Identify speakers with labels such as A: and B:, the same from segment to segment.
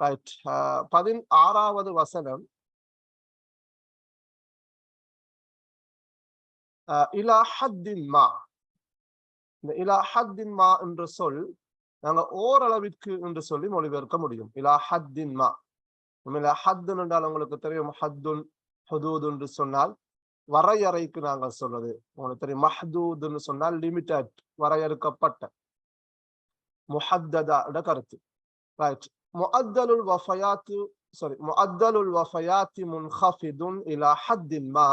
A: Right பதின் ஆறாவது வசனம். இலா ஹத்தின் மா. இந்த இலா ஹத்தின் மா என்ற சொல் நாங்க ஓரளவிற்கு என்று சொல்லி மொழிபெயர்க்க முடியும். இலா ஹத்தின் மா. உண்மையில ஹத்துன் என்றால் உங்களுக்கு தெரியும் ஹத்துன் ஹதூத் என்று சொன்னால் வரையறைக்கு நாங்கள் சொல்றது. உங்களுக்கு தெரியும் மஹதூதுன்னு சொன்னால் லிமிட்டட் வரையறுக்கப்பட்ட முஹத்ததா கருத்து. ரைட். முஅத்தலுல் வஃபயாத்து சாரி முஅத்தலுல் வஃபயாத்தி முன்ஹஃபிதுன் இலா ஹத்தின் மா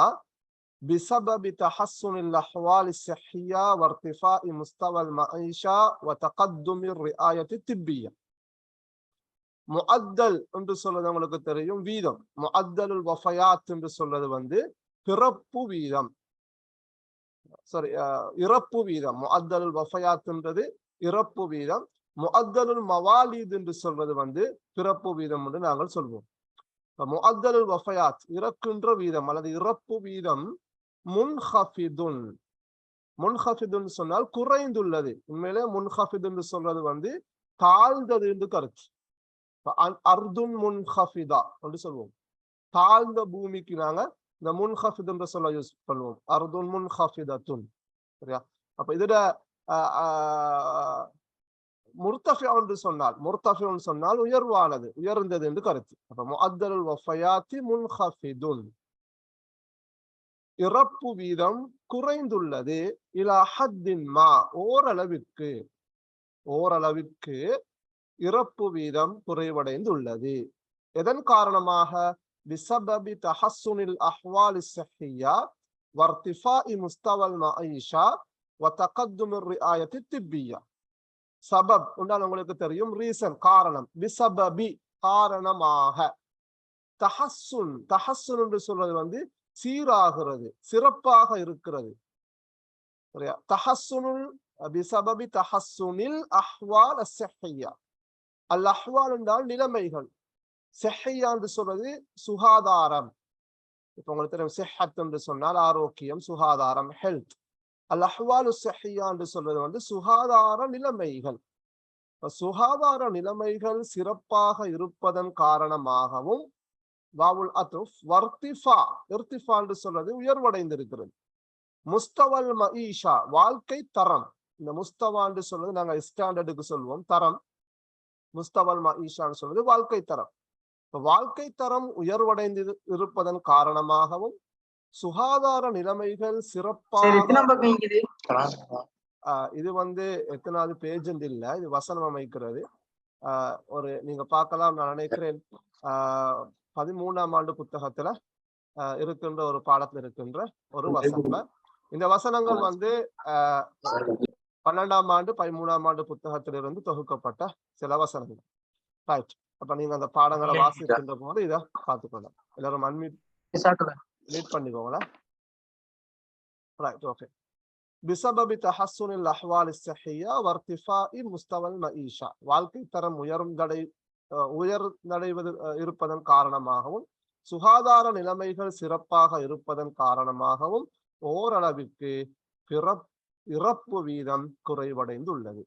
A: بسبب تحسن الأحوال الصحية وارتفاع مستوى المعيشة وتقدم الرعاية الطبية முஅத்தல் என்று சொல்றது உங்களுக்கு தெரியும் வீதம் முஅத்தலுல் வஃபயாத் என்று சொல்றது வந்து பிறப்பு வீதம் சாரி இறப்பு வீதம் முஅத்தலுல் வஃபயாத்ன்றது இறப்பு வீதம் முஅத்தலுல் மவாலித் என்று சொல்றது வந்து பிறப்பு வீதம் என்று நாங்கள் சொல்வோம். இப்ப முஅத்தலுல் வஃபயாத் இறக்குன்ற வீதம் அல்லது இறப்பு வீதம் முன்ஹஃபிதுன். முன்ஹஃபிதுன் சொன்னால் குறைந்துள்ளது. உண்மையிலே முன்ஹஃபிது என்று சொல்றது வந்து தாழ்ந்தது என்று கருத்து. அர்துன் முன்ஹஃபிதா என்று சொல்லுவோம் தாழ்ந்த பூமிக்கு நாங்க இந்த முன்ஹஃபித் என்ற சொல்ல யூஸ் பண்ணுவோம். அர்துன் முன்ஹஃபிதத்துன். சரியா? அப்ப இதுல ஆஹ், முர்த்தஃபியா என்று சொன்னால் முர்த்தஃபியா சொன்னால் உயர்வானது உயர்ந்தது என்று கருத்து அப்ப முஅத்தலுல் வஃபயாத்தி முன்ஹஃபிதுன் இறப்பு வீதம் குறைந்துள்ளது இலா ஹத்தின் மா ஓரளவிற்கு ஓரளவிற்கு இறப்பு வீதம் குறைவடைந்துள்ளது எதன் காரணமாக بسبب تحسن الأحوال الصحية وارتفاع مستوى المعيشة وتقدم الرعاية الطبية சபப் உண்டான உங்களுக்கு தெரியும்? ரீசன் காரணம். பிசபபி காரணமாக. தஹஸ்ஸுன் தஹஸ்ஸுன் என்று சொல்றது வந்து சீராகிறது சிறப்பாக இருக்கிறது. சரியா? தஹசுனுல் பிசபபி தஹஸ்ஸுனில் அஹ்வால் அஸ்ஸஹியா அல் அஹ்வால் என்றால் நிலைமைகள். செஹையா என்று சொல்றது சுகாதாரம். இப்ப உங்களுக்கு தெரியும் செஹத் என்று சொன்னால் ஆரோக்கியம் சுகாதாரம் ஹெல்த் அல் அஹ்வாலு சஹியான்னு என்று சொல்றது வந்து சுகாதார நிலைமைகள். சுகாதார நிலைமைகள் சிறப்பாக இருப்பதன் காரணமாகவும் வாவுல் அத்துஃப் வர்த்திஃபா இர்த்திஃபான்னு சொல்றது உயர்வடைந்திருக்கிறது. முஸ்தவல் மஈஷா வாழ்க்கை தரம். இந்த முஸ்தவான்னு சொல்றது நாங்க ஸ்டாண்டர்டுக்கு சொல்லுவோம் தரம். முஸ்தவல் மஈஷான்னு சொல்றது வாழ்க்கை தரம். வாழ்க்கை தரம் உயர்வடைந்து இருப்பதன் காரணமாகவும் சுகாதார நிலைமைகள் சிறப்பாக இது வந்து எத்தனாவது பேஜ் இல்ல இது வசனம் அமைக்கிறது. ஒரு நீங்க பார்க்கலாம் நான் நினைக்கிறேன் பதிமூணாம் ஆண்டு புத்தகத்துல இருக்கின்ற ஒரு பாடத்துல இருக்கின்ற ஒரு வசனம். இந்த வசனங்கள் வந்து பன்னெண்டாம் ஆண்டு பதிமூணாம் ஆண்டு புத்தகத்திலிருந்து தொகுக்கப்பட்ட சில வசனங்கள். ரைட் அப்ப நீங்க அந்த பாடங்களை வாசிக்கின்ற போது இத பார்த்துக்கொள்ளலாம். எல்லாரும் அன்மியூட் மீட் பண்ணிக்கோங்களேன் ரைட் ஓகே بسبب تحسن الأحوال الصحية وارتفاع مستوى المعيشة வாழ்க்கை தரம் உயர்ந்தடை அஹ் உயர்ந்தடைவது அஹ் இருப்பதன் காரணமாகவும் சுகாதார நிலைமைகள் சிறப்பாக இருப்பதன் காரணமாகவும் ஓரளவிற்கு பிறப் இறப்பு வீதம் குறைவடைந்துள்ளது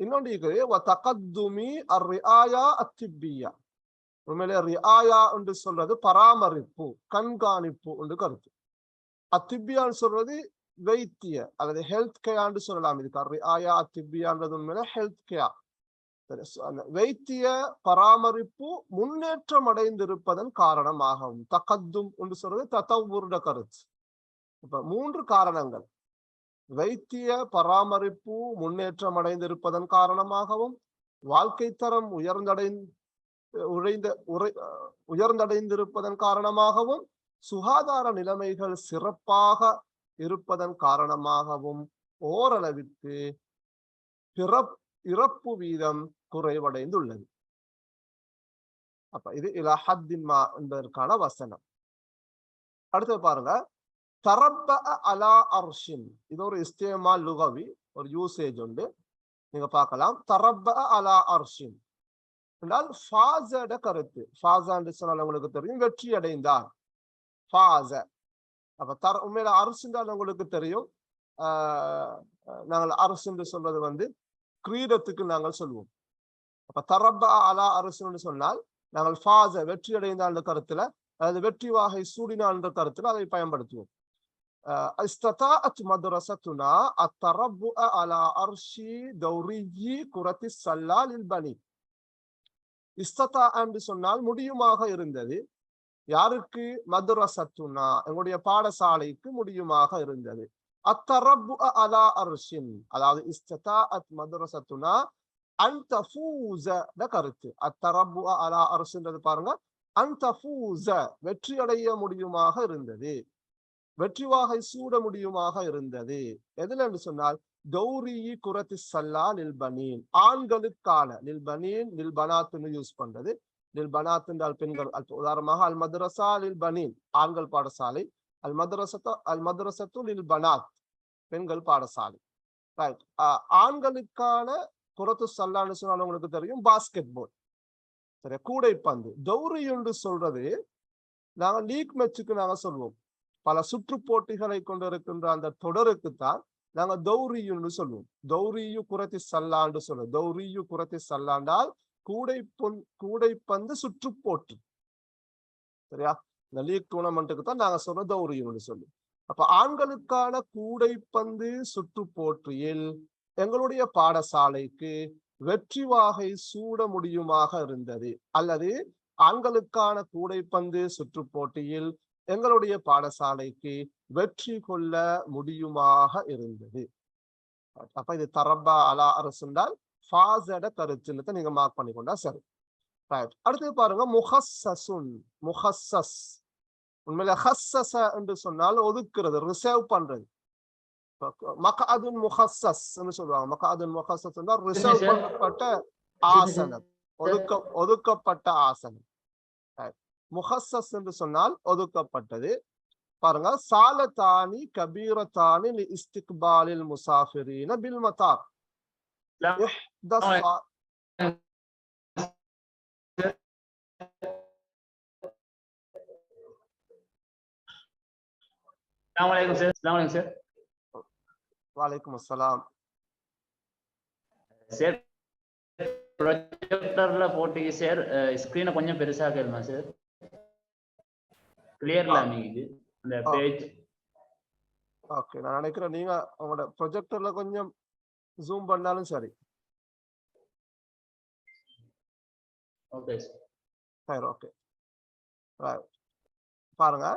A: இன்னொன்று இருக்குது தகத்துமி அர்ரியாயா அத்திப்பியா உண்மையிலே ரியாயா என்று சொல்றது பராமரிப்பு கண்காணிப்பு என்று கருத்து. அத்திப்பியான்னு சொல்றது வைத்திய அல்லது ஹெல்த் கேர்னு சொல்லலாம். இதுக்கு ரியாயா அத்திபியான்றது உண்மையில ஹெல்த் கேர் வைத்திய பராமரிப்பு முன்னேற்றம் அடைந்திருப்பதன் காரணமாகவும் தகத்தும் என்று சொல்றது தத்தவுருட கருத்து. இப்ப மூன்று காரணங்கள். வைத்திய பராமரிப்பு முன்னேற்றம் அடைந்திருப்பதன் காரணமாகவும் வாழ்க்கை தரம் உயர்ந்தடை உழைந்த உரை உயர்ந்தடைந்திருப்பதன் காரணமாகவும் சுகாதார நிலைமைகள் சிறப்பாக இருப்பதன் காரணமாகவும் ஓரளவிற்கு பிறப் இறப்பு வீதம் குறைவடைந்துள்ளது. அப்ப இது இலஹத்தின்மா என்பதற்கான வசனம். அடுத்து பாருங்க. தரப்ப அலா அர்ஷின். இது ஒரு இஸ்தேமா லுகவி ஒரு யூசேஜ் உண்டு. நீங்க பார்க்கலாம். தரப்ப அலா அர்ஷின். என்றால் ஃபாசட கருத்து ஃபாசான்னு சொன்னால் உங்களுக்கு தெரியும் வெற்றி அடைந்தார் ஃபாச அப்ப தர உண்மையில அரசுன்றால் உங்களுக்கு தெரியும் ஆஹ் நாங்கள் அரசு என்று சொல்வது வந்து கிரீடத்துக்கு நாங்கள் சொல்லுவோம் அப்ப தரப்பா அலா அரசுன்னு சொன்னால் நாங்கள் ஃபாச வெற்றி அடைந்தான்ற கருத்துல அதாவது வெற்றி வாகை சூடினான்ற கருத்துல அதை பயன்படுத்துவோம் அஹ் استطاعت مدرستنا التربع على عرش دوري كرة السلة للبنين இஸ்ததா என்று சொன்னால் முடியுமாக இருந்தது. யாருக்கு? மதுரசத்துனா எங்களுடைய பாடசாலைக்கு முடியுமாக இருந்தது. அத்தரப்பு அலா அர்ஷின் அதாவது இஸ்ததா அத் மதுரசத்துனா அந்த கருத்து. அத்தரப்பு அலா அர்ஷின்றது பாருங்க. அந்த வெற்றியடைய வெற்றி அடைய முடியுமாக இருந்தது. வெற்றி வாகை சூட முடியுமாக இருந்தது. எதுல என்று சொன்னால் கௌரியை குரத்து சல்லா நில்பனீன் ஆண்களுக்கான. நில்பனீன் நில்பனாத்துன்னு யூஸ் பண்றது. நில்பனாத் என்றால் பெண்கள். உதாரணமாக அல் மதரசா நில்பனீன் ஆண்கள் பாடசாலை. அல் மதரசத்து அல் மதரசத்து நில்பனாத் பெண்கள் பாடசாலை. ரைட் ஆண்களுக்கான குரத்து சல்லான்னு சொன்னால் உங்களுக்கு தெரியும் பாஸ்கெட் பால் சரி கூடைப்பந்து. கௌரி என்று சொல்றது நாங்கள் லீக் மேட்சுக்கு நாங்கள் சொல்வோம். பல சுற்று போட்டிகளை கொண்டிருக்கின்ற அந்த தொடருக்குத்தான் நாங்க தௌரியுன்னு சொல்லுவோம். தௌரியு குரத்தி சல்லாண்டு சொல்லுவோம். தௌரியு குரத்தி சல்லாண்டால் கூடை பொன் கூடைப்பந்து சுற்று போட்டு சரியா? இந்த லீக் டூர்னமெண்ட்டுக்கு தான் நாங்க சொல்றோம் தௌரியம்னு சொல்லி அப்ப ஆண்களுக்கான கூடைப்பந்து சுற்று போற்றியில் எங்களுடைய பாடசாலைக்கு வெற்றி வாகை சூட முடியுமாக இருந்தது. அல்லது ஆண்களுக்கான கூடைப்பந்து சுற்று போட்டியில் எங்களுடைய பாடசாலைக்கு வெற்றி கொள்ள முடியுமாக இருந்தது. அப்ப இது தரப்பா அலா அரசுண்டால் ஃபாசட கருத்துன்னு நீங்க மார்க் பண்ணிக்கொண்டா சரி. ரைட் அடுத்து பாருங்க முஹஸ்ஸசுன் முஹஸ்ஸஸ் உண்மையில ஹஸ்ஸஸ என்று சொன்னால் ஒதுக்குறது ரிசர்வ் பண்றது. மகாதுன் முஹஸ்ஸஸ் சொல்லுவாங்க. மகாதுன் முஹஸ்ஸஸ் ரிசர்வ். பண்ணப்பட்ட ஆசனம். ஒதுக்க ஒதுக்கப்பட்ட ஆசனம். முஹஸ்ஸஸ் என்று சொன்னால் ஒதுக்கப்பட்டது. பாருங்க சாலத்தானி கபீரத்தானி இஸ்திக்பாலில் முசாஃபிரீன பில் மத்தார் அஸ்லாம்
B: சார். ப்ரொஜெக்டர்ல போட்டு சார். ஸ்கிரீனை கொஞ்சம் பெருசாக சார். சார் கிளியர்ல நீங்க அந்த
A: ஆ.
B: பேஜ்
A: ஓகே நான் நினைக்கிறேன் நீங்க உங்களோட ப்ரொஜெக்டர்ல கொஞ்சம் ஜூம் பண்ணாலும் சரி
B: ஓகே சார்
A: சரி ஓகே பாருங்க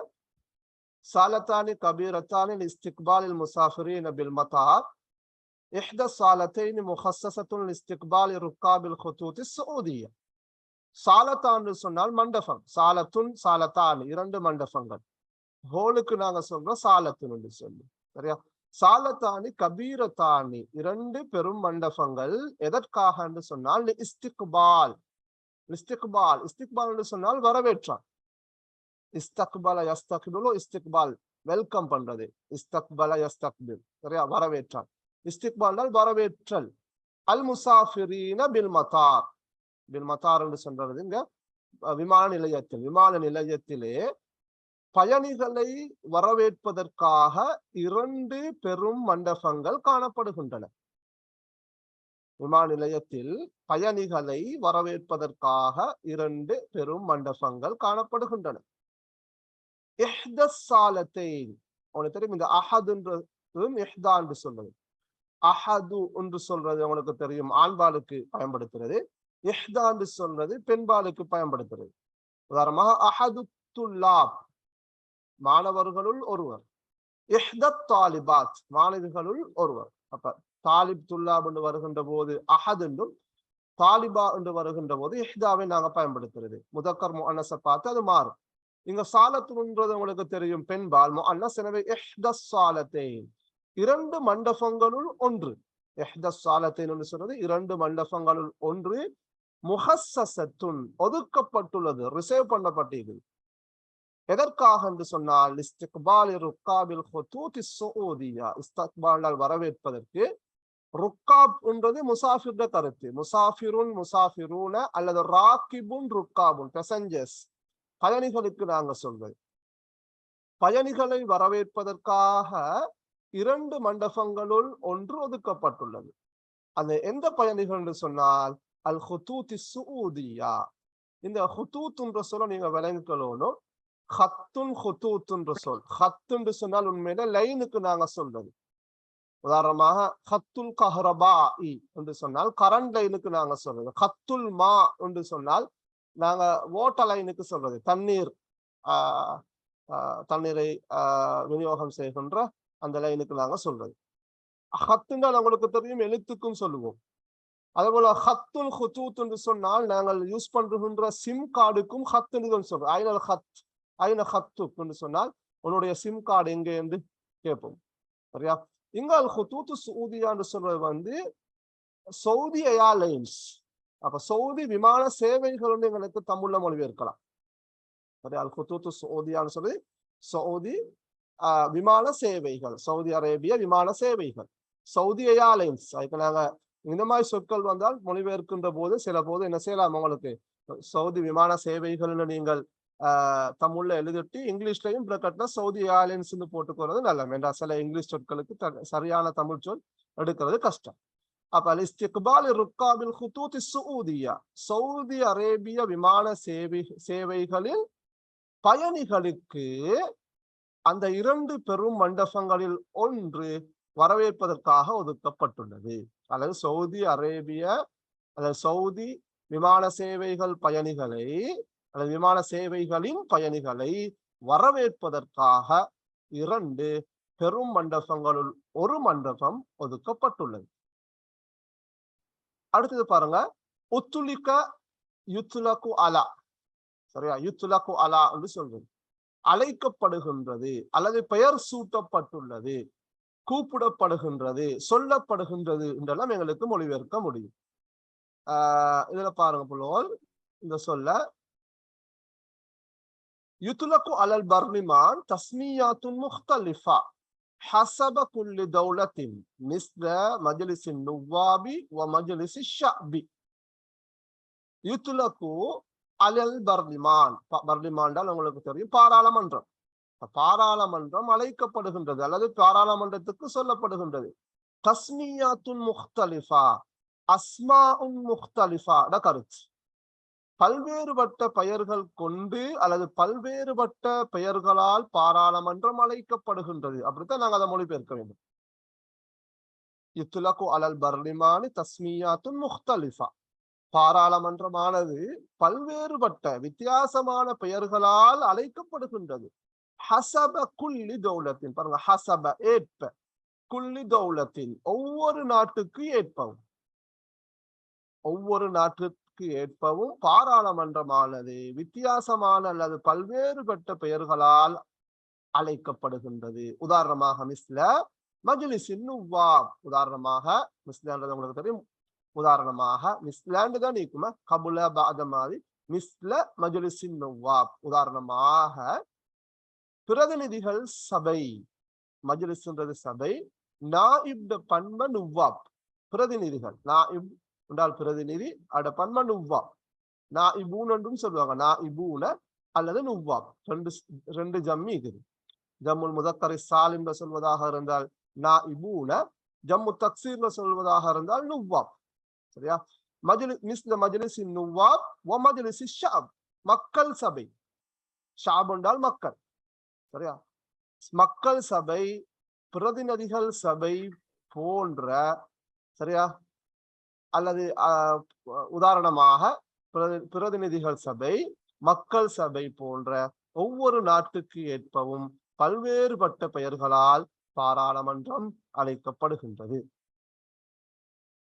A: சாலத்தானி கபீரத்தானி لاستقبال المسافرين بالمطار إحدى الصالتين مخصصة لاستقبال ركاب الخطوط السعودية சாலத்தான்னு சொன்னால் மண்டபம். சாலத்துன் சாலத்தான் இரண்டு மண்டபங்கள். ஹோலுக்கு நாங்க சொல்றோம் சாலத்துன்னு என்று சொல்லி. சரியா? சாலத்தானி கபீரத்தானி இரண்டு பெரும் மண்டபங்கள். எதற்காக என்று சொன்னால் இஸ்திக்பால். இஸ்திக்பால். இஸ்திக்பால் என்று சொன்னால் வரவேற்றான். இஸ்தக்பல யஸ்தக்பிலு இஸ்திக்பால். வெல்கம் பண்றது. இஸ்தக்பல யஸ்தக்பில். சரியா? வரவேற்றான். இஸ்திக்பால் வரவேற்றல். அல் முசாஃபிரீன பில் மதார். பில் என்று சொல்றது இங்க விமான நிலையத்தில் விமான நிலையத்திலே பயணிகளை வரவேற்பதற்காக இரண்டு பெரும் மண்டபங்கள் காணப்படுகின்றன. விமான நிலையத்தில் பயணிகளை வரவேற்பதற்காக இரண்டு பெரும் மண்டபங்கள் காணப்படுகின்றன. இஹ்தஸ் உனக்கு தெரியும் இந்த அஹதுன்றதும் எஹ்தா என்று சொல்றது. அஹது என்று சொல்றது உங்களுக்கு தெரியும் ஆண்பாலுக்கு பயன்படுத்துறது. இஹ்தா என்று சொல்றது பெண்பாலுக்கு பயன்படுத்துறது. உதாரணமாக அஹது மாணவர்களுள் ஒருவர். இஹ்தத் தாலிபாத் மாணவிகளுள் ஒருவர். அப்ப தாலிப் துல்லாப் என்று வருகின்ற போது அஹத் என்றும் தாலிபா என்று வருகின்ற போது இஹ்தாவை நாங்க பயன்படுத்துறது. முதக்கர் முஅன்னஸ பார்த்து அது மாறும். இங்க சாலத்துன்றது உங்களுக்கு தெரியும் பெண்பால் முஅன்னஸ். எனவே இஹ்தஸ் சாலத்தை இரண்டு மண்டபங்களுள் ஒன்று. எஹ்தஸ் சாலத்தைன் என்று சொல்றது இரண்டு மண்டபங்களுள் ஒன்று முஹஸ்ஸத்துன் ஒதுக்கப்பட்டுள்ளது ரிசர்வ் பண்ணப்பட்டது எதற்காக என்று சொன்னால் இஸ்திக்பால் ருக்காபில் ஹுதூத் சூதியா இஸ்திக்பாலால் வரவேற்பதற்கு. ருக்காப் என்றது முசாஃபிர்ட கருத்து. முசாஃபிருன் முசாஃபிரூன அல்லது ராக்கிபுன் ருக்காபுன் பெசஞ்சர்ஸ் பயணிகளுக்கு நாங்க சொல்வது. பயணிகளை வரவேற்பதற்காக இரண்டு மண்டபங்களுள் ஒன்று ஒதுக்கப்பட்டுள்ளது. அது எந்த பயணிகள் என்று சொன்னால் அல் ஹுத்தூத்தி சுஊதியா இந்த ஹுத்தூத்துன்ற சொல்ல நீங்க விளங்கிக்கணும் ஹத்துன் ஹுத்தூத்துன்ற சொல் ஹத்துன்னு சொன்னால் உண்மையில லைனுக்கு நாங்க சொல்றது உதாரணமாக ஹத்துல் கஹரபா என்று சொன்னால் கரண்ட் லைனுக்கு நாங்க சொல்றது ஹத்துல் மா என்று சொன்னால் நாங்க ஓட்டர் லைனுக்கு சொல்றது தண்ணீர் ஆஹ் ஆஹ் தண்ணீரை ஆஹ் விநியோகம் செய்கின்ற அந்த லைனுக்கு நாங்க சொல்றது. ஹத்துனால் உங்களுக்கு தெரியும். எழுத்துக்கும் சொல்லுவோம். அதே போல ஹத்துல் ஹுத்தூத் என்று சொன்னால் நாங்கள் யூஸ் பண்றுகின்ற சிம் கார்டுக்கும் ஹத்துன்னு சொல்றோம். ஐநல் ஹத் ஐன ஹத்து என்று சொன்னால் உன்னுடைய சிம் கார்டு எங்க என்று கேட்போம். சரியா? இங்க அல் ஹுத்தூத்து சவுதியான்னு சொல்றது வந்து சவுதி ஏர்லைன்ஸ். அப்ப சவுதி விமான சேவைகள் வந்து எங்களுக்கு தமிழ்ல மொழிபெயர்க்கலாம். சரியா? அல் ஹுத்தூத்து சவுதியான்னு சொல்லி சவுதி ஆஹ் விமான சேவைகள். சவுதி அரேபிய விமான சேவைகள். Saudi airlines. அதுக்கு நாங்க இந்த மாதிரி சொற்கள் வந்தால் மொழிபெயர்க்கின்ற போது சில போது என்ன செய்யலாம் உங்களுக்கு சவுதி விமான சேவைகள்னு நீங்கள் ஆஹ் தமிழ்ல எழுதிட்டு இங்கிலீஷ்லயும் பிரகட்டின சவுதி ஏர்லைன்ஸ் போட்டுக்கிறது நல்ல வேண்டாம் சில இங்கிலீஷ் சொற்களுக்கு சரியான தமிழ் சொல் எடுக்கிறது கஷ்டம். அப்ப இஸ்திக்பால் ருக்காபில் ஹுதூத் சவுதியா? சவுதி அரேபிய விமான சேவை சேவைகளில் பயணிகளுக்கு அந்த இரண்டு பெரும் மண்டபங்களில் ஒன்று வரவேற்பதற்காக ஒதுக்கப்பட்டுள்ளது. அல்லது சவுதி அரேபிய அல்லது சவுதி விமான சேவைகள் பயணிகளை அல்லது விமான சேவைகளின் பயணிகளை வரவேற்பதற்காக இரண்டு பெரும் மண்டபங்களுள் ஒரு மண்டபம் ஒதுக்கப்பட்டுள்ளது. அடுத்தது பாருங்க. உத்துலிக்க யுத்துலகு அலா. சரியா? யுத்துலகு அலா என்று சொல்றது. அழைக்கப்படுகின்றது. அல்லது பெயர் சூட்டப்பட்டுள்ளது. கூப்பிடப்படுகின்றது சொல்லப்படுகின்றது என்றெல்லாம் எங்களுக்கு மொழிபெயர்க்க முடியும் ஆஹ் இதுல பாருங்க புலோல் இந்த சொல்ல யுத்துலகு அலல் பர்லிமான் தஸ்மியாத்துன் முக்தலிஃபா حسب كل دولة مثل مجلس النواب ومجلس الشعب يطلق على البرلمان பர்லிமான் உங்களுக்கு தெரியும் பாராளுமன்றம் பாராளுமன்றம் அழைக்கப்படுகின்றது அல்லது பாராளுமன்றத்துக்கு சொல்லப்படுகின்றது. தஸ்மியாத்துன் முக்தலிஃபா அஸ்மாஉன் முக்தலிஃபா கருத்து. பல்வேறுபட்ட பெயர்கள் கொண்டு அல்லது பல்வேறுபட்ட பெயர்களால் பாராளுமன்றம் அழைக்கப்படுகின்றது. அப்படித்தான் நாங்கள் அதை மொழிபெயர்க்க வேண்டும். இத்துலகு அலல் பர்லிமானி தஸ்மியாத்துன் முக்தலிஃபா. பாராளுமன்றமானது பல்வேறுபட்ட வித்தியாசமான பெயர்களால் அழைக்கப்படுகின்றது. ஹசப குல்லி தௌலத்தின் பாருங்க ஹசப ஏற்ப குல்லி தௌலத்தின் ஒவ்வொரு நாட்டுக்கு ஏற்பவும். ஒவ்வொரு நாட்டுக்கு ஏற்பவும் பாராளுமன்றமானது வித்தியாசமான அல்லது பல்வேறுபட்ட பெயர்களால் அழைக்கப்படுகின்றது. உதாரணமாக மிஸ்ல மஜ்லிஸின் நுவாப் உதாரணமாக மிஸ்லான்றது உங்களுக்கு தெரியும். உதாரணமாக மிஸ்லாண்டு தான் நீக்குமா கபுல பாத மாதிரி மிஸ்ல மஜ்லிஸின் நுவாப். உதாரணமாக பிரதிநிதிகள் சபை மஜ்லிஸ்ன்றது சபை நாயிப் பன்ம நுவாப் பிரதிநிதிகள். நாயிப் என்றால் பிரதிநிதி அட பன்ம நுவாப் நா இபூன் என்றும் சொல்லுவாங்க. நா இபூன அல்லது நுவாப் ரெண்டு ரெண்டு ஜம்மி இருக்குது ஜம்முல் முதக்கரை சாலிம்ல சொல்வதாக இருந்தால் நா இபூன ஜம்மு தக்சீர்ல சொல்வதாக இருந்தால் நுவாப் சரியா? மஜ்லி மிஸ்ல மஜ்லிஸ் நுவாப் வ மஜ்லிஸ் ஷாப் மக்கள் சபை. ஷாப் என்றால் மக்கள். சரியா? மக்கள் சபை பிரதிநிதிகள் சபை போன்ற சரியா? அல்லது உதாரணமாக பிரதிநிதிகள் சபை மக்கள் சபை போன்ற ஒவ்வொரு நாட்டுக்கு ஏற்பவும் பல்வேறுபட்ட பெயர்களால் பாராளுமன்றம் அழைக்கப்படுகின்றது.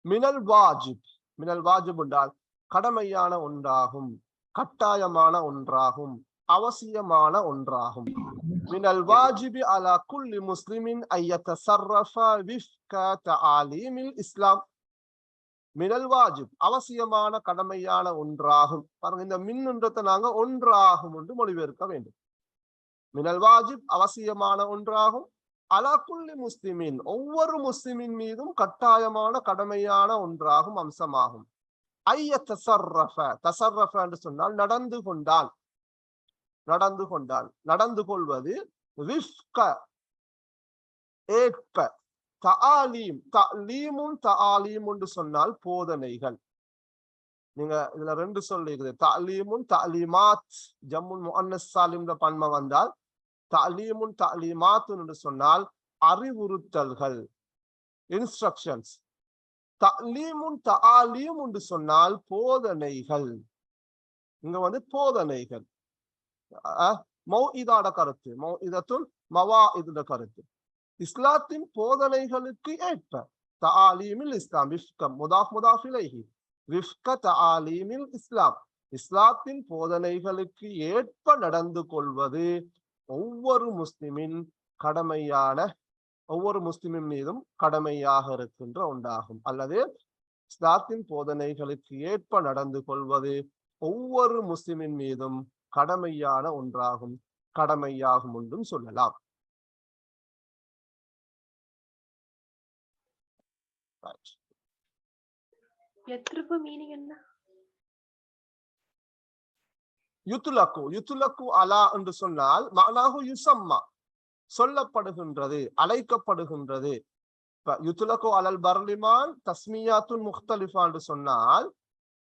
A: மினல் வாஜிப் மினல் வாஜிப் என்றால் கடமையான ஒன்றாகும் கட்டாயமான ஒன்றாகும். அவசியமான ஒன்றாகும். மினல் வாஜிபி அலா குல்லி முஸ்லிமின் ஐயத்தசர்ரஃப விஃப்க தஆலீமில் இஸ்லாம். மினல் வாஜிப் அவசியமான கடமையான ஒன்றாகும். பாருங்க இந்த மின்னுன்றத்தை நாங்க ஒன்றாகும் என்று மொழிபெயர்க்க வேண்டும். மினல் வாஜிப் அவசியமான ஒன்றாகும். அலாக்குள்ளி முஸ்லிமின் ஒவ்வொரு முஸ்லிமின் மீதும் கட்டாயமான கடமையான ஒன்றாகும் அம்சமாகும். ஐய தசர்ரஃப தசர்ரஃப என்று சொன்னால் நடந்து கொண்டால். நடந்து கொண்டால் நடந்து கொள்வது ரிஸ்க. ஏற்ப. தாலீம் தலீமும் தாலீம் என்று சொன்னால் போதனைகள். நீங்க இதுல ரெண்டு சொல் இருக்குது. தலீமுன் தலீமாத் ஜம்முன் முஅன்னஸ் சாலிம்ல பன்மை வந்தால் தாலீமுன் தலீமாத் என்று சொன்னால் அறிவுறுத்தல்கள். இன்ஸ்ட்ரக்ஷன்ஸ் தலீமுன் தாலீம் என்று சொன்னால் போதனைகள். இங்க வந்து போதனைகள். மௌஇதாட கருத்து. மௌஇதத்துல் மவா கருத்து. இஸ்லாத்தின் போதனைகளுக்கு ஏற்ப தஆலீமில் இஸ்லாம் விஃப்க முதாஃப் முதாஃப் இலைஹி. தஆலீமில் இஸ்லாம். இஸ்லாத்தின் போதனைகளுக்கு ஏற்ப நடந்து கொள்வது ஒவ்வொரு முஸ்லிமின் கடமையான ஒவ்வொரு முஸ்லிமின் மீதும் கடமையாக இருக்கின்ற ஒன்றாகும். அல்லது இஸ்லாத்தின் போதனைகளுக்கு ஏற்ப நடந்து கொள்வது ஒவ்வொரு முஸ்லிமின் மீதும் கடமையான ஒன்றாகும் கடமையாகும் என்றும் சொல்லலாம். யுத்துலக்கு யுத்துலக்கு அலா என்று சொன்னால் மனாகு யுசம்மா சொல்லப்படுகின்றது அழைக்கப்படுகின்றது. யுத்துலக்கு அலல் பர்லிமான் தஸ்மியாத்துன் முக்தலிஃபா என்று சொன்னால்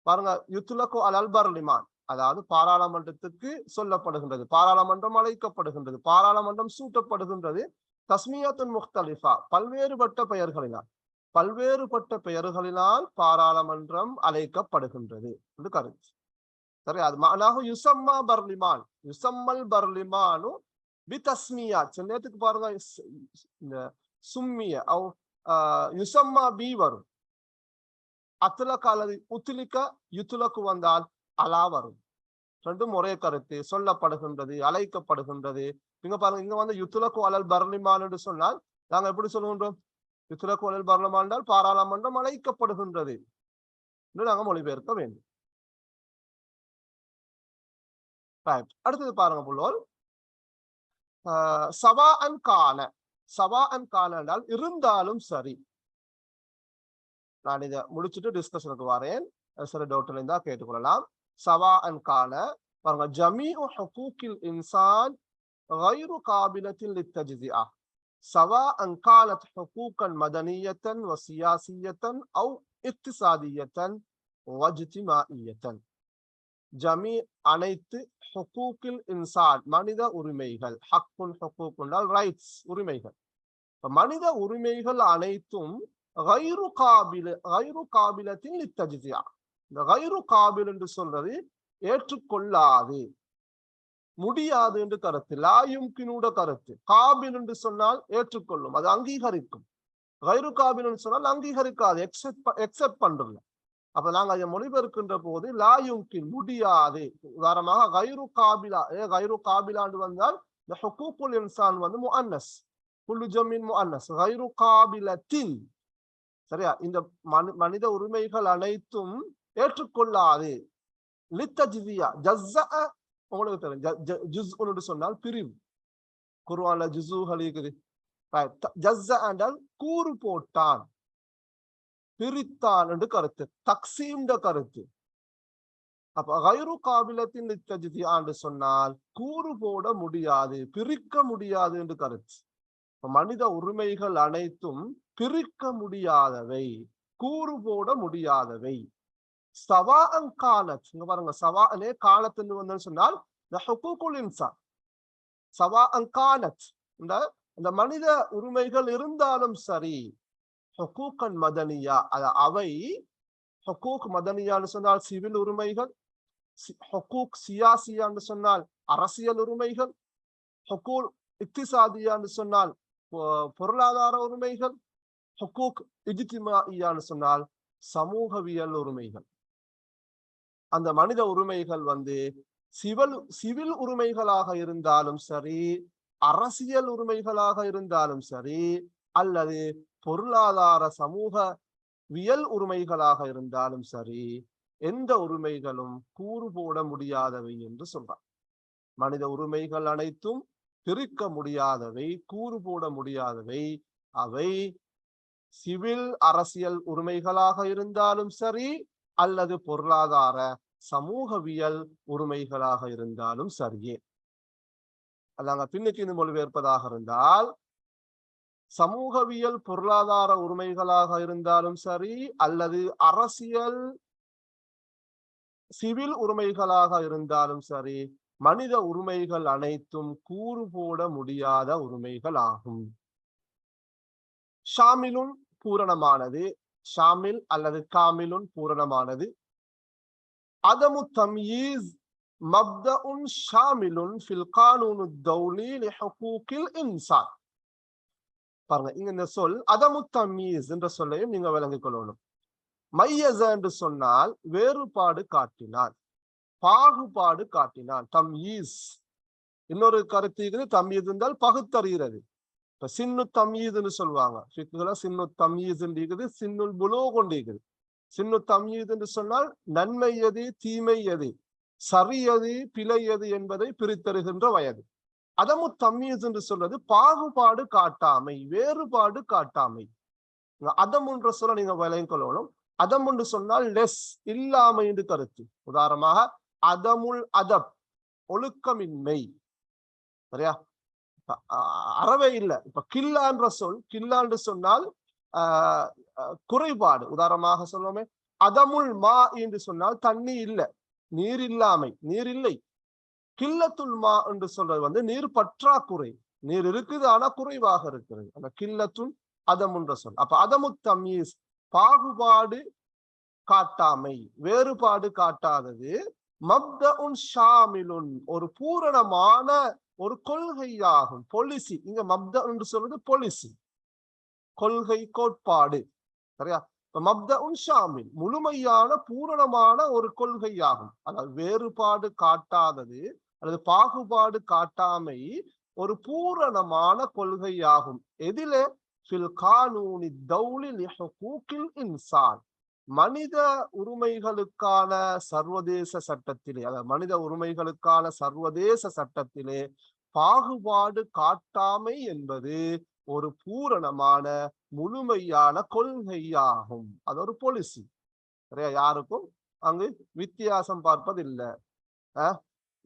A: பாருங்க யுத்துலக்கு அலல் பர்லிமான். அதாவது பாராளுமன்றத்துக்கு சொல்லப்படுகின்றது. பாராளுமன்றம் அழைக்கப்படுகின்றது. பாராளுமன்றம் சூட்டப்படுகின்றது. தஸ்மியாத்துன் முக்தலிஃபா பல்வேறுபட்ட பெயர்களினால். பல்வேறுபட்ட பெயர்களினால் பாராளுமன்றம் அழைக்கப்படுகின்றது என்று கருத்து. சரி அது மனாகு யுசம்மா பர்லிமான். யுசம்மல் பர்லிமானு பிதஸ்மியா. தஸ்மியா நேரத்துக்கு பாருங்க இந்த சும்மிய அவ் யுசம்மா பி வரும் அத்துலக்க அல்லது உத்துலிக்க யுத்துலக்கு வந்தால் அலா வரும். ரெண்டும் ஒரே கருத்து. சொல்லப்படுகின்றது அழைக்கப்படுகின்றது. இங்க பாருங்க இங்க வந்து யுத்துலக்கு அலல் பர்லிமான் என்று சொன்னால் நாங்க எப்படி சொல்லுகின்றோம்? யுத்துலக்கு அலல் பர்லிமான் என்றால் பாராளுமன்றம் அழைக்கப்படுகின்றது. என்று நாங்க மொழிபெயர்க்க வேண்டும். அடுத்தது பாருங்க புள்ளோல் சவா அன் கான சவா அன் கான என்றால் இருந்தாலும் சரி. நான் இதை முடிச்சுட்டு டிஸ்கஷனுக்கு வரேன். சில டவுட்ல இருந்தா கேட்டுக்கொள்ளலாம். சவா அன் கான பாருங்க ஜமீஉ ஹுகூக்கில் இன்சான் غير قابلة للتجزئة سواء كانت حقوقا مدنية وسياسية أو اقتصادية واجتماعية ஜமி அனைத்து ஹுகூக்கில் இன்சான் மனித உரிமைகள் ஹக்குல் ஹுகூக் என்றால் ரைட்ஸ் உரிமைகள் இப்ப மனித உரிமைகள் அனைத்தும் கைரு காபில கைரு காபிலத்தின் லித்தஜிசியா இந்த கைரு காபில் என்று சொல்றது ஏற்றுக்கொள்ளாது. முடியாது என்று கருத்து லாயும் கினூட கருத்து. காபில் என்று சொன்னால் ஏற்றுக்கொள்ளும் அது அங்கீகரிக்கும். கைரு காபில் என்று சொன்னால் அங்கீகரிக்காது எக்ஸெப்ட் எக்ஸெப்ட் பண்றல அப்ப நாங்க அதை மொழிபெயர்க்கின்ற போது லாயும்கின் முடியாது. உதாரணமாக கைரு காபிலா ஏ கைரு காபிலாண்டு வந்தால் இந்த ஹுகூக்குல் இன்சான் வந்து முஅன்னஸ். குல்லு ஜமீன் முஅன்னஸ். கைரு காபிலத்தின். சரியா? இந்த மனி மனித உரிமைகள் அனைத்தும் ஏற்றுக்கொள்ளாது. லித்தஜிதியா ஜஸ்ஸ உங்களுக்கு தெரியும். ஜ- ஒன்று சொன்னால் பிரிவு. குர்ஆன்ல ஜுஸுகள் இருக்குது ஜஸ்ஸ என்றால் கூறு போட்டான். பிரித்தான் என்று கருத்து. தக்சீம்ட கருத்து. அப்ப கைரு காபிலத்தின் நித்தஜிதி என்று சொன்னால் கூறு போட முடியாது பிரிக்க முடியாது என்று கருத்து மனித உரிமைகள் அனைத்தும் பிரிக்க முடியாதவை கூறு போட முடியாதவை. சவா காலத். இங்க பாருங்க சவா அனே காலத்துன்னு வந்து சொன்னால் இந்த ஹுகூக்குல் இன்சான். சவா காலத். இந்த இந்த மனித உரிமைகள் இருந்தாலும் சரி ஹுகூக்கன் மதனியா அவை ஹுகூக் மதனியான்னு சொன்னால் சிவில் உரிமைகள் சி- சியாசியான்னு சொன்னால் அரசியல் உரிமைகள் ஹுகூல் இக்திசாதியான்னு சொன்னால் பொருளாதார உரிமைகள் ஹுகூக் இஜ்திமாஇயான்னு சொன்னால் சமூகவியல் உரிமைகள். அந்த மனித உரிமைகள் வந்து சிவில் சிவில் உரிமைகளாக இருந்தாலும் சரி அரசியல் உரிமைகளாக இருந்தாலும் சரி அல்லது பொருளாதார சமூக வியல் உரிமைகளாக இருந்தாலும் சரி எந்த உரிமைகளும் கூறு போட முடியாதவை என்று சொல்றார் மனித உரிமைகள் அனைத்தும் பிரிக்க முடியாதவை கூறு போட முடியாதவை. அவை சிவில் அரசியல் உரிமைகளாக இருந்தாலும் சரி அல்லது பொருளாதார சமூகவியல் உரிமைகளாக இருந்தாலும் சரியே. நாங்க பின்னுக்கு இது மொழிபெயர்ப்பதாக இருந்தால் சமூகவியல் பொருளாதார உரிமைகளாக இருந்தாலும் சரி அல்லது அரசியல் சிவில் உரிமைகளாக இருந்தாலும் சரி மனித உரிமைகள் அனைத்தும் கூறு போட முடியாத உரிமைகள் ஆகும். ஷாமிலும் பூரணமானது. ஷாமில் அல்லது காமிலுன் பூரணமானது. அதமு தம்யீஸ் மப்தஉன் ஷாமிலுன் ஃபில் கானூனு தௌலி லிஹுகூகில் இன்சான். பாருங்க இங்க இந்த சொல் அதமு தம்யீஸ் என்ற சொல்லையும் நீங்க விளங்கிக் கொள்ளணும். மையச என்று சொன்னால் வேறுபாடு காட்டினான். பாகுபாடு காட்டினான். தம்யீஸ். இன்னொரு கருத்து இருக்குது தம்யீஸ் என்றால் பகுத்தறிகிறது. இப்ப சின்னு தம்யீதுன்னு சொல்லுவாங்க. ஃபிக்குல சின்னு தம்யீஸ் இருக்குது சின்னுல் புலோ கொண்டிருக்குது சின்னு தம்யீது என்று சொன்னால் நன்மை எது தீமை எது சரி எது பிழை எது என்பதை பிரித்தருகின்ற வயது. அதமு தம்யீஸ் என்று சொல்றது பாகுபாடு காட்டாமை வேறுபாடு காட்டாமை. அதமுன்ற அதம் சொல்ல நீங்க விளங்கிக் கொள்ளணும். அதம் என்று சொன்னால் லெஸ் இல்லாமை என்று கருத்து. உதாரணமாக அதமுல் அதப் ஒழுக்கமின்மை. சரியா? அறவே இல்லை. இப்ப கில்லான்ற சொல் கில்லான்று சொன்னால் ஆஹ் குறைபாடு. உதாரணமாக சொல்லுவோமே அதமுள் மா என்று சொன்னால் தண்ணி இல்லை நீர் இல்லாமை. நீர் இல்லை. கில்லத்துள் மா என்று சொல்றது வந்து நீர் பற்றாக்குறை. நீர் இருக்குது ஆனா குறைவாக இருக்கிறது. அந்த கில்லத்துள் அதமுன்ற சொல். அப்ப அதமு தம்யீஸ் பாகுபாடு காட்டாமை. வேறுபாடு காட்டாதது மப்தஉன் ஷாமிலுன் ஒரு பூரணமான ஒரு கொள்கையாகும். பொலிசி இங்க மப்த என்று சொல்றது பொலிசி கொள்கை கோட்பாடு. சரியா? இப்ப மப்தஉன் ஷாமில் முழுமையான பூரணமான ஒரு கொள்கையாகும். அதாவது வேறுபாடு காட்டாதது அல்லது பாகுபாடு காட்டாமை ஒரு பூரணமான கொள்கையாகும். எதிலே ஃபில் கானூனி தௌலில் இன்சான். மனித உரிமைகளுக்கான சர்வதேச சட்டத்திலே அதாவது மனித உரிமைகளுக்கான சர்வதேச சட்டத்திலே பாகுபாடு காட்டாமை என்பது ஒரு பூரணமான முழுமையான கொள்கையாகும். அது ஒரு பொலிசி சரியா? யாருக்கும் அங்கு வித்தியாசம் பார்ப்பதில்லை.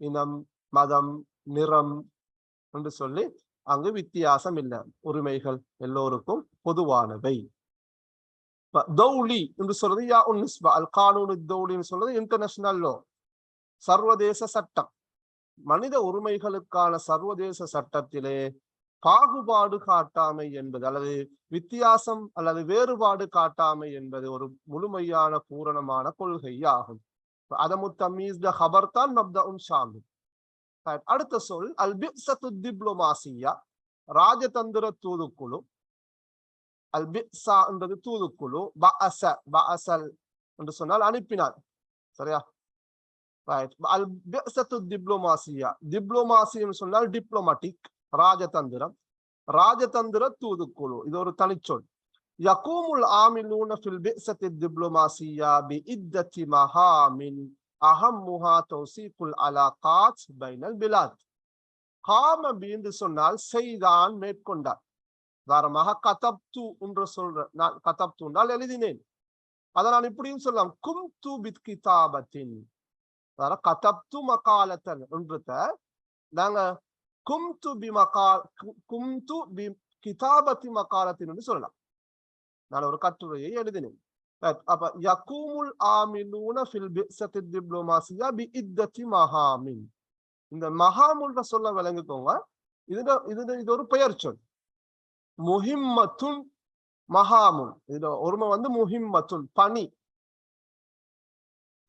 A: இனம் மதம் நிறம் என்று சொல்லி அங்கு வித்தியாசம் இல்லை. உரிமைகள் எல்லோருக்கும் பொதுவானவை. தௌலி என்று சொல்றது யா உன் நிஸ்பா அல் கானூனு தௌலின்னு சொல்றது இன்டர்நேஷனல் லோ சர்வதேச சட்டம். மனித உரிமைகளுக்கான சர்வதேச சட்டத்திலே பாகுபாடு காட்டாமை என்பது அல்லது வித்தியாசம் அல்லது வேறுபாடு காட்டாமை என்பது ஒரு முழுமையான பூரணமான கொள்கையாகும். அதமு தமீஸ் த ஹபர் தான் மப்தஉன் ஷாமில் Right. அடுத்த சொல் அல் பிசத்து டிப்ளோமாசியா ராஜதந்திர தூதுக்குழு. அல் பிசா என்றது தூதுக்குழு. பஅச பஅசல் என்று சொன்னால் அனுப்பினார். சரியா? ரைட் அல் பிசத்து டிப்ளோமாசியா டிப்ளோமாசின்னு சொன்னால் டிப்ளோமேட்டிக் ராஜதந்திரம். ராஜதந்திர தூதுக்குழு. இது ஒரு தனிச்சொல். யகூமுல் ஆமிலூன ஃபில் பிசத்தி டிப்ளோமாசியா பி இத்தத்தி மஹாமின் அஹம்முஹா அலா அலாகாத் பைனல் பிலாத். காம என்று சொன்னால் செய்தான் மேற்கொண்டார். உதாரணமாக கதப்து என்று சொல்ற நான் கதப்து என்றால் எழுதினேன். அதை நான் இப்படியும் சொல்லலாம். கும் து பித் கிதாபத்தின் கதப்து மகாலத்தன் என்றத நாங்க கும் து பி மகா கும் து பி கிதாபத்தி மகாலத்தின் என்று சொல்லலாம். நான் ஒரு கட்டுரையை எழுதினேன். அப்ப யகூமுல் ஆமினூன ஃபில் பிஸத்தி டிப்ளோமாசியா பி இத்தத்தி மஹாமின் இந்த மஹாமுன்ற சொல்ல விளங்கிக்கோங்க. இதுல இது இது ஒரு பெயர் சொல். முஹிம்மத்துன் மகாமுன் இதுல ஒருமை வந்து முஹிம்மத்துன் பணி.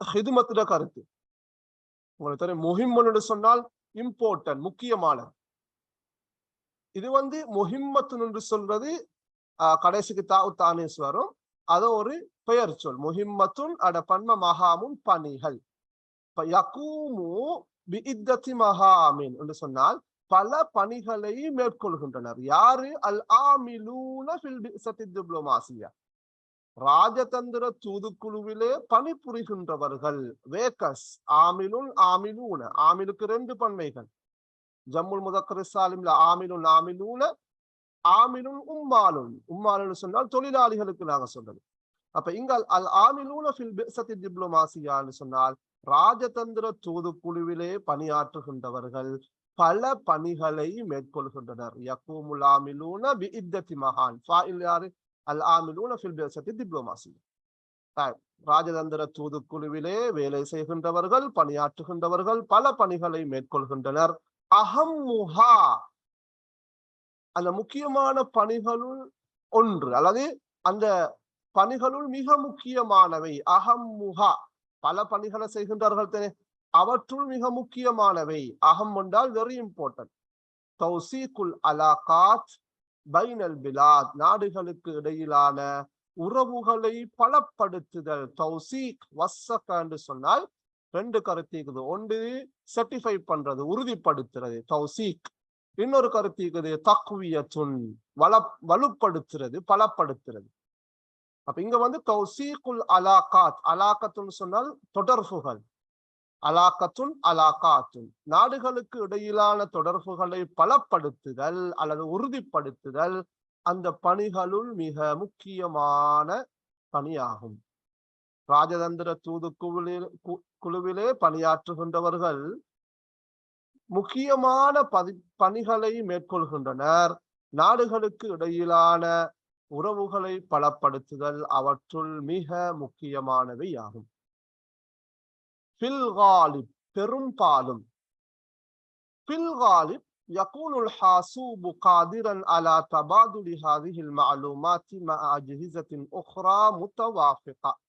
A: ஹிதுமத்துட கருத்து. உங்களுக்கு தெரியும் முஹிம்மனு சொன்னால் இம்பார்ட்டன்ட் முக்கியமானது. இது வந்து முஹிம்மத்துன் என்று சொல்றது கடைசிக்கு தாவு தானேஸ் வரும். அது ஒரு பெயர் சொல். முஹிம்மத்துன் அட பன்ம மகாமுன் பணிகள். இப்ப யகூமு பி இத்தத்தி மகாமின் என்று சொன்னால் பல பணிகளை மேற்கொள்கின்றனர். யாரு? அல் ஆமிலூன டிப்ளோமாசியா ராஜதந்திர தூதுக்குழுவிலே பணிபுரிகின்றவர்கள். வேகஸ் ஆமிலுன் ஆமிலூன. ஆமிலுக்கு ரெண்டு பன்மைகள். ஜம்முல் முதக்கர் சாலிம்ல ஆமிலுன் ஆமிலூன ஆமிலுன் உம்மாலுன். உம்மாலுன்னு சொன்னால் தொழிலாளிகளுக்கு நாங்க சொல்றது. அப்ப இங்க அல் ஆமிலூன ஃபில் டிப்ளோமாசியான்னு சொன்னால் ராஜதந்திர தூதுக்குழுவிலே பணியாற்றுகின்றவர்கள் பல பணிகளை மேற்கொள்கின்றனர். யக்கூமுல் ஆமிலூன பி இத்தத்தி மகான் ஃபாயில் யாரு? அல் ஆமிலூன ஃபில் பேசத்தி டிப்ளோமாசி. ராஜதந்திர தூதுக்குழுவிலே வேலை செய்கின்றவர்கள் பணியாற்றுகின்றவர்கள் பல பணிகளை மேற்கொள்கின்றனர். அகம்முஹா அந்த முக்கியமான பணிகளுள் ஒன்று அல்லது அந்த பணிகளுள் மிக முக்கியமானவை. அகம்முஹா பல பணிகளை செய்கின்றார்கள் தானே அவற்றுள் மிக முக்கியமானவை. அகம் என்றால் வெரி இம்பார்ட்டன்ட் தௌசீக்குல் அலாகாத் பைனல் பிலாத். நாடுகளுக்கு இடையிலான உறவுகளை பலப்படுத்துதல். தௌசீக் வசக என்று சொன்னால் ரெண்டு கருத்து இருக்குது. ஒன்று சர்டிஃபை பண்றது உறுதிப்படுத்துறது. தௌசீக். இன்னொரு கருத்து இருக்குது தக்குவியத்துன் வள வலுப்படுத்துறது பலப்படுத்துறது. அப்ப இங்க வந்து தௌசீக்குல் அலாகாத். அலாக்கத்துன்னு சொன்னால் தொடர்புகள். அலாக்கத்துன் அலாக்காத்துன். நாடுகளுக்கு இடையிலான தொடர்புகளை பலப்படுத்துதல் அல்லது உறுதிப்படுத்துதல் அந்த பணிகளுள் மிக முக்கியமான பணியாகும். ராஜதந்திர தூது குழுவில் கு- குழுவிலே பணியாற்றுகின்றவர்கள் முக்கியமான பதி பணிகளை மேற்கொள்கின்றனர். நாடுகளுக்கு இடையிலான உறவுகளை பலப்படுத்துதல் அவற்றுள் மிக முக்கியமானவை ஆகும் fil galib بالم في الغالب يكون الحاسوب قادرا على تبادل هذه المعلومات مع أجهزة أخرى متوافقة.